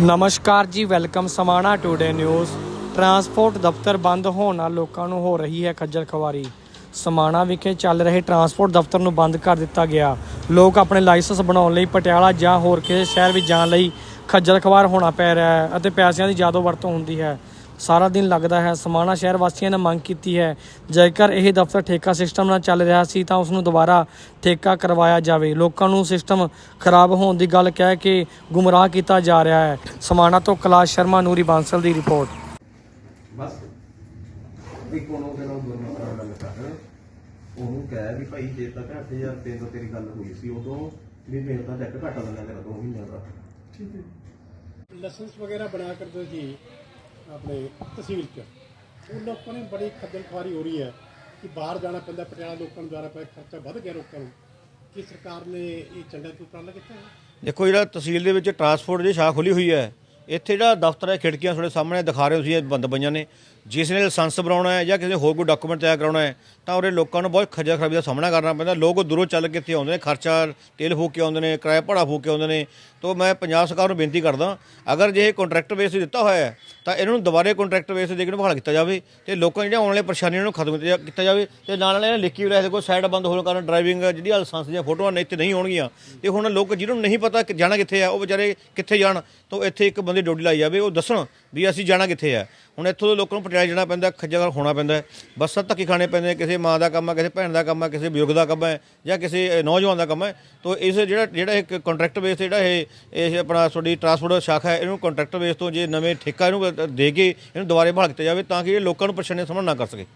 ਨਮਸਕਾਰ ਜੀ, welcome Samana today news. Transport ਦਫ਼ਤਰ ਬੰਦ ਹੋਣ ਨਾਲ ਲੋਕਾਂ ਨੂੰ ਹੋ ਰਹੀ ਹੈ ਖੱਜਲ ਖਵਾਰੀ ਸਮਾਣਾ ਵਿਖੇ ਚੱਲ ਰਹੇ ਟਰਾਂਸਪੋਰਟ ਦਫ਼ਤਰ ਨੂੰ ਬੰਦ ਕਰ ਦਿੱਤਾ ਗਿਆ। ਲੋਕ ਆਪਣੇ ਲਾਇਸੈਂਸ ਬਣਾਉਣ ਲਈ ਪਟਿਆਲਾ ਜਾਂ ਹੋਰ ਕਿਸੇ ਸ਼ਹਿਰ ਵਿੱਚ ਜਾਣ ਲਈ ਖੱਜਲ ਖਵਾਰ ਹੋਣਾ ਪੈ ਰਿਹਾ ਹੈ ਅਤੇ ਪੈਸਿਆਂ ਦੀ ਜ਼ਿਆਦਾ ਵਰਤੋਂ ਹੁੰਦੀ ਹੈ। ਸਾਰਾ ਦਿਨ ਲੱਗਦਾ ਹੈ। ਸਮਾਣਾ ਸ਼ਹਿਰ ਵਾਸੀਆਂ ਨੇ ਮੰਗ ਕੀਤੀ ਹੈ। ਜੇਕਰ ਇਹ ਦਫ਼ਤਰ ਠੇਕਾ ਸਿਸਟਮ ਨਾਲ ਚੱਲ ਰਿਹਾ ਸੀ ਤਾਂ ਉਸ ਨੂੰ ਦੁਬਾਰਾ ਠੇਕਾ ਕਰਵਾਇਆ ਜਾਵੇ। ਲੋਕਾਂ ਨੂੰ ਸਿਸਟਮ ਖਰਾਬ ਹੋਣ ਦੀ ਗੱਲ ਕਹਿ ਕੇ ਗੁੰਮਰਾਹ ਕੀਤਾ ਜਾ ਰਿਹਾ ਹੈ। ਸਮਾਣਾ ਤੋਂ ਕੈਲਾਸ਼ ਸ਼ਰਮਾ ਨੂਰੀ ਬਾਂਸਲ ਦੀ ਰਿਪੋਰਟ। ਬਸ। ਇੱਕ ਉਹਨੂੰ ਦੇ ਨਾਲ ਗੁਰਮਤਿ ਨਾਲ ਗੱਲ ਕਰ ਉਹਨੂੰ ਕਹਿ ਵੀ ਭਾਈ ਜੇ ਤੱਕ 8000 ਰੁਪਏ ਤੋਂ ਤੇਰੀ ਗੱਲ ਹੋਈ ਸੀ ਉਦੋਂ ਵੀ ਮੇਰੇ ਤਾਂ ਚੈੱਕ ਘੱਟ ਦਿੰਦਾ ਤੇਰਾ 2 ਮਹੀਨਿਆਂ ਦਾ। ਲਾਇਸੈਂਸ ਵਗੈਰਾ ਬਣਾ ਕਰ ਦਿਓ ਜੀ। ਆਪਣੇ ਤਹਿਸੀਲ 'ਚ। ਉਹ ਲੋਕਾਂ ਨੂੰ ਬੜੀ ਖੱਜਲ ਖੁਆਰੀ ਹੋ ਰਹੀ ਹੈ ਕਿ ਬਾਹਰ ਜਾਣਾ ਪੈਂਦਾ, ਪਟਿਆਲਾ ਲੋਕਾਂ ਨੂੰ ਜਾਣਾ ਪੈਂਦਾ, ਖਰਚਾ ਵੱਧ ਗਿਆ ਲੋਕਾਂ ਨੂੰ। ਕੀ ਸਰਕਾਰ ਨੇ ਇਹ ਚੰਗਾ ਕੋਈ ਉਪਰਾਲਾ ਕੀਤਾ ਹੈ ਦੇਖੋ ਜਿਹੜਾ ਤਹਿਸੀਲ ਦੇ ਵਿੱਚ ਟਰਾਂਸਪੋਰਟ ਦੀ ਸ਼ਾਖ ਖੁੱਲੀ ਹੋਈ ਹੈ, ਇੱਥੇ ਜਿਹੜਾ ਦਫ਼ਤਰ ਹੈ, ਖਿੜਕੀਆਂ ਤੁਹਾਡੇ ਸਾਹਮਣੇ ਦਿਖਾ ਰਹੇ ਹੋ ਤੁਸੀਂ, ਇਹ ਬੰਦ ਪਈਆਂ ਨੇ। ਜਿਸ ਨੇ ਲਾਇਸੈਂਸ ਬਣਾਉਣਾ ਹੈ ਜਾਂ ਕਿਸੇ ਹੋਰ ਕੋਈ ਡਾਕੂਮੈਂਟ ਤਿਆਰ ਕਰਾਉਣਾ ਹੈ, ਤਾਂ ਉਹਦੇ ਲੋਕਾਂ ਨੂੰ ਬਹੁਤ ਖੱਜਲ ਖਰਾਬੀ ਦਾ ਸਾਹਮਣਾ ਕਰਨਾ ਪੈਂਦਾ। ਲੋਕ ਦੂਰੋਂ ਚੱਲ ਕੇ ਇੱਥੇ ਆਉਂਦੇ ਨੇ, ਖਰਚਾ ਤੇਲ ਫੂਕ ਕੇ ਆਉਂਦੇ ਨੇ, ਕਿਰਾਇਆ ਭਾੜਾ ਫੂਕ ਕੇ ਆਉਂਦੇ ਨੇ। ਤੋਂ ਮੈਂ ਪੰਜਾਬ ਸਰਕਾਰ ਨੂੰ ਬੇਨਤੀ ਕਰਦਾ, ਅਗਰ ਜੇ ਇਹ ਕੰਟਰੈਕਟ ਬੇਸ ਤੇ ਦਿੱਤਾ ਹੋਇਆ ਹੈ, ਤਾਂ ਇਹਨਾਂ ਨੂੰ ਦੁਬਾਰੇ ਕੰਟਰੈਕਟ ਬੇਸ ਤੇ ਦੇ ਕੇ ਬਹਾਲ ਕੀਤਾ ਜਾਵੇ ਤੇ ਲੋਕਾਂ ਜਿਹੜੀਆਂ ਆਉਣ ਵਾਲੀਆਂ ਪਰੇਸ਼ਾਨੀਆਂ ਨੂੰ ਖਤਮ ਕੀਤਾ- ਜਾਵੇ ਤੇ ਨਾਲ ਨਾਲ ਇਹਨਾਂ ਲਿਖੀ ਹੋਇਆ ਕੋਈ ਸਾਈਡ ਬੰਦ ਹੋਣ ਕਾਰਨ ਡਰਾਈਵਿੰਗ ਜਿਹੜੀ ਲਾਇਸੈਂਸ ਦੀਆਂ ਫੋਟੋਆਂ ਨੇ ਇੱਥੇ ਨਹੀਂ ਹੋਣਗੀਆਂ ਤੇ ਹੁਣ ਲੋਕ ਜਿਹਨੂੰ ਨਹੀਂ ਪਤਾ ਕਿ ਜਾਣਾ ਕਿੱਥੇ ਆ ਉਹ ਵਿਚਾਰੇ ਕਿੱਥੇ ਜਾਣ, ਤੋਂ ਇੱਥੇ ਇੱਕ ਬੰਦੇ ਡੋਡੀ ਲਾਈ ਜਾਵੇ, ਉਹ ਦੱਸਣ ਵੀ ਅਸੀਂ ਜਾਣਾ ਕਿੱਥੇ ਆ ਹੁਣ ਇੱਥੋਂ ਦੇ ਲੋਕਾਂ ਨੂੰ ਪਟਿਆਲੇ ਜਾਣਾ ਪੈਂਦਾ, ਖੱਜਲ ਹੋਣਾ ਪੈਂਦਾ ਬੱਸਾਂ ਧੱਕੇ ਖਾਣੇ ਪੈਂਦੇ ਕਿਸੇ ਮਾਂ ਦਾ ਕੰਮ ਹੈ, ਕਿਸੇ ਭੈਣ ਦਾ ਕੰਮ ਹੈ, ਕਿਸੇ ਬਜ਼ੁਰਗ ਦਾ ਕੰਮ ਹੈ ਜਾਂ ਕਿਸੇ ਨੌਜਵਾਨ ਦਾ ਕੰਮ ਹੈ। ਤਾਂ ਇਸ ਜਿਹੜਾ ਜਿਹੜਾ ਇੱਕ ਕੰਟਰੈਕਟ ਬੇਸ ਤੇ ਜਿਹੜਾ ਇਹ ਇਹ ਆਪਣਾ ਤੁਹਾਡੀ ਟਰਾਂਸਪੋਰਟ ਸ਼ਾਖਾ ਹੈ, ਇਹਨੂੰ ਕੰਟਰੈਕਟ ਬੇਸ ਤੋਂ ਜੇ ਨਵੇਂ ਠੇਕਾ ਇਹਨੂੰ ਦੇ ਕੇ ਇਹਨੂੰ ਦੁਬਾਰੇ ਬਹਾਲ ਕੀਤਾ ਜਾਵੇ ਤਾਂ ਕਿ ਇਹ ਲੋਕਾਂ ਨੂੰ ਪਰੇਸ਼ਾਨੀ ਸਾਹਮਣਾ ਨਾ ਕਰ ਸਕੇ।